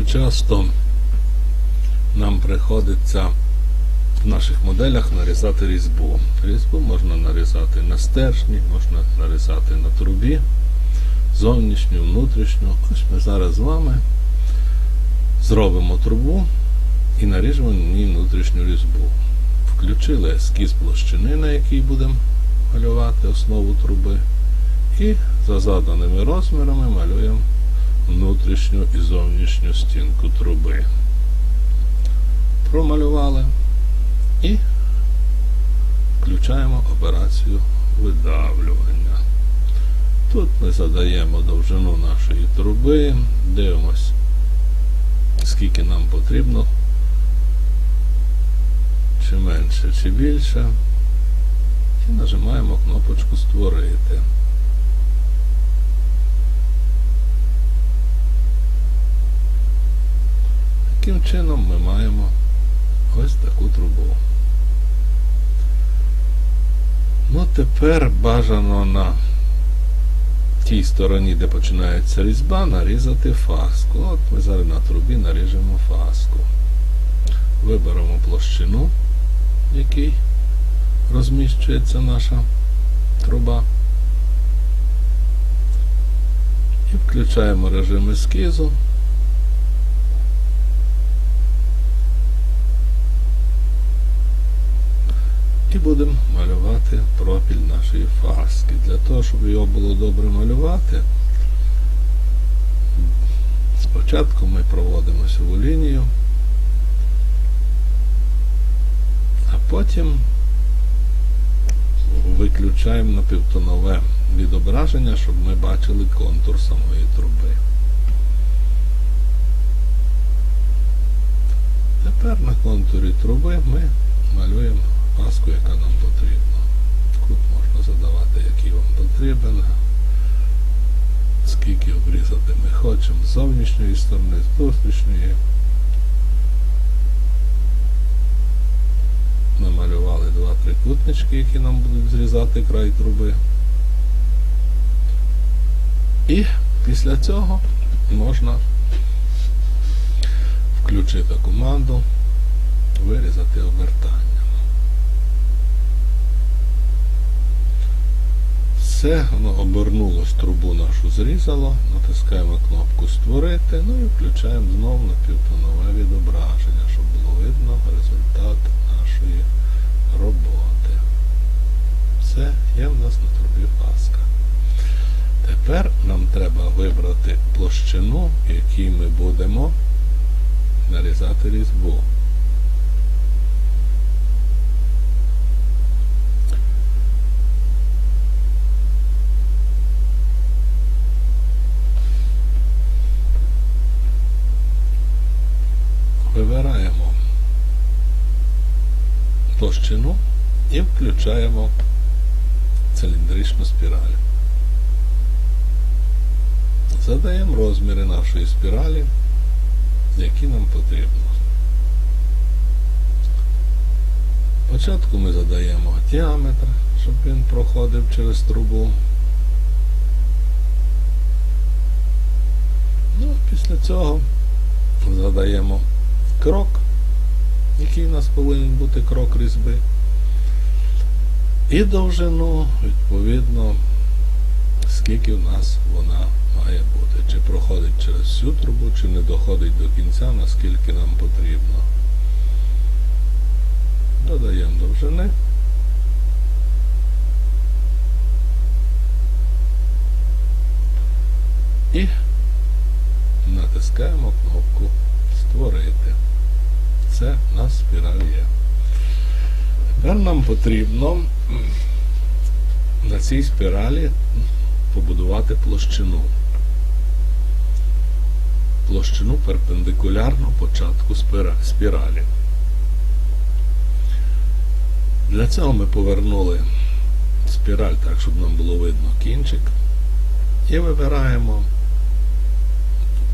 Дуже часто нам приходиться в наших моделях нарізати різьбу. Різьбу можна нарізати на стержні, можна нарізати на трубі, зовнішню, внутрішню. Ось ми зараз з вами зробимо трубу і наріжемо на ній внутрішню різьбу. Включили ескіз площини, на якій будемо малювати основу труби. І за заданими розмірами малюємо внутрішню і зовнішню стінку труби. Промалювали і включаємо операцію видавлювання. Тут ми задаємо довжину нашої труби, дивимось, скільки нам потрібно, чи менше, чи більше. І нажимаємо кнопочку Створити. Чином ми маємо ось таку трубу. Ну, тепер бажано на тій стороні, де починається різьба, нарізати фаску. От ми зараз на трубі наріжемо фаску. Виберемо площину, в якій розміщується наша труба. І включаємо режим ескізу. Будемо малювати профіль нашої фаски. Для того, щоб його було добре малювати, спочатку ми проводимо сиву лінію, а потім виключаємо напівтонове відображення, щоб ми бачили контур самої труби. Тепер на контурі труби ми малюємо маску, яка нам потрібна. Кут можна задавати, який вам потрібен. Скільки обрізати ми хочемо з зовнішньої сторони, з внутрішньої. Намалювали два трикутнички, які нам будуть зрізати край труби. І після цього можна включити команду, вирізати обертання. Все, воно обернулось, трубу нашу зрізало, натискаємо кнопку Створити, ну і включаємо знову на півтонове відображення, щоб було видно результат нашої роботи. Все, є в нас на трубі фаска. Тепер нам треба вибрати площину, в якій ми будемо нарізати різьбу. Вибираємо площину і включаємо циліндричну спіраль. Задаємо розміри нашої спіралі, які нам потрібно. Спочатку ми задаємо діаметр, щоб він проходив через трубу. Ну, після цього задаємо крок, який у нас повинен бути крок різьби. І довжину, відповідно, скільки в нас вона має бути. Чи проходить через всю трубу, чи не доходить до кінця, наскільки нам потрібно. Додаємо довжини. І натискаємо кнопку Створити. Спіраль є. Тепер нам потрібно на цій спіралі побудувати площину. Площину перпендикулярно початку спіралі. Для цього ми повернули спіраль так, щоб нам було видно кінчик. І вибираємо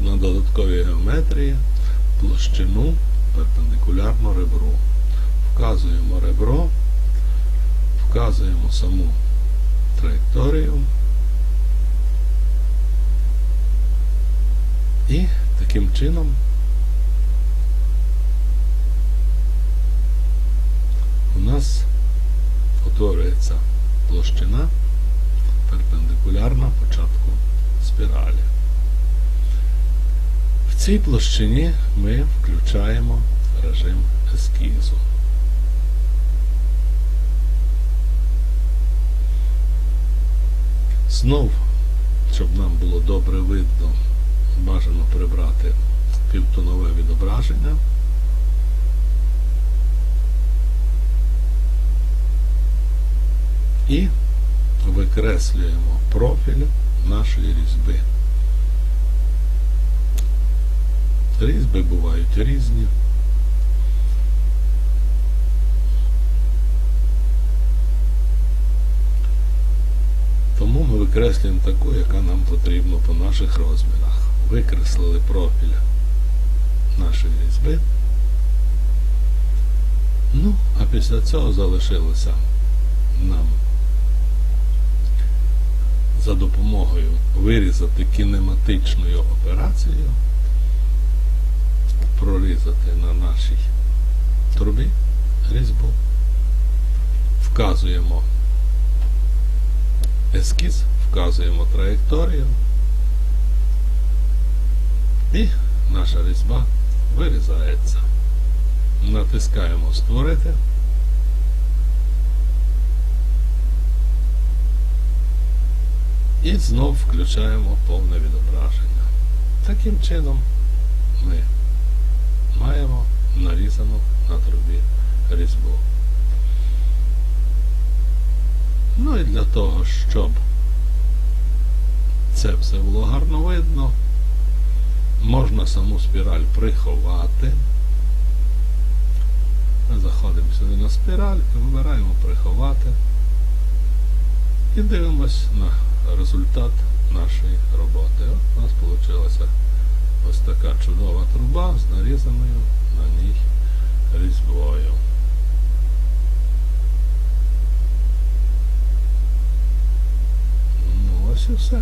на додатковій геометрії площину Тобто перпендикулярно ребру. Вказуємо ребро, вказуємо саму траєкторію і таким чином у нас утворюється площина перпендикулярна початку спіралі. Цій площині ми включаємо режим ескізу. Знов, щоб нам було добре видно, бажано прибрати півтонове відображення. І викреслюємо профіль нашої різьби. Різьби бувають різні. Тому ми викреслюємо таку, яка нам потрібна по наших розмірах. Викреслили профіль нашої різьби. Ну, а після цього залишилося нам за допомогою вирізати кінематичною операцією, прорізати на нашій трубі різьбу, вказуємо ескіз, вказуємо траєкторію і наша різьба вирізається. Натискаємо Створити. І знов включаємо повне відображення. Таким чином ми маємо нарізану на трубі різьбу. Ну і для того, щоб це все було гарно видно, можна саму спіраль приховати. Заходимо сюди на спіраль, і вибираємо приховати і дивимось на результат нашої роботи. От у нас вийшла ось така чудова труба з нарізаною на ній різьбою. Ну, ось і все.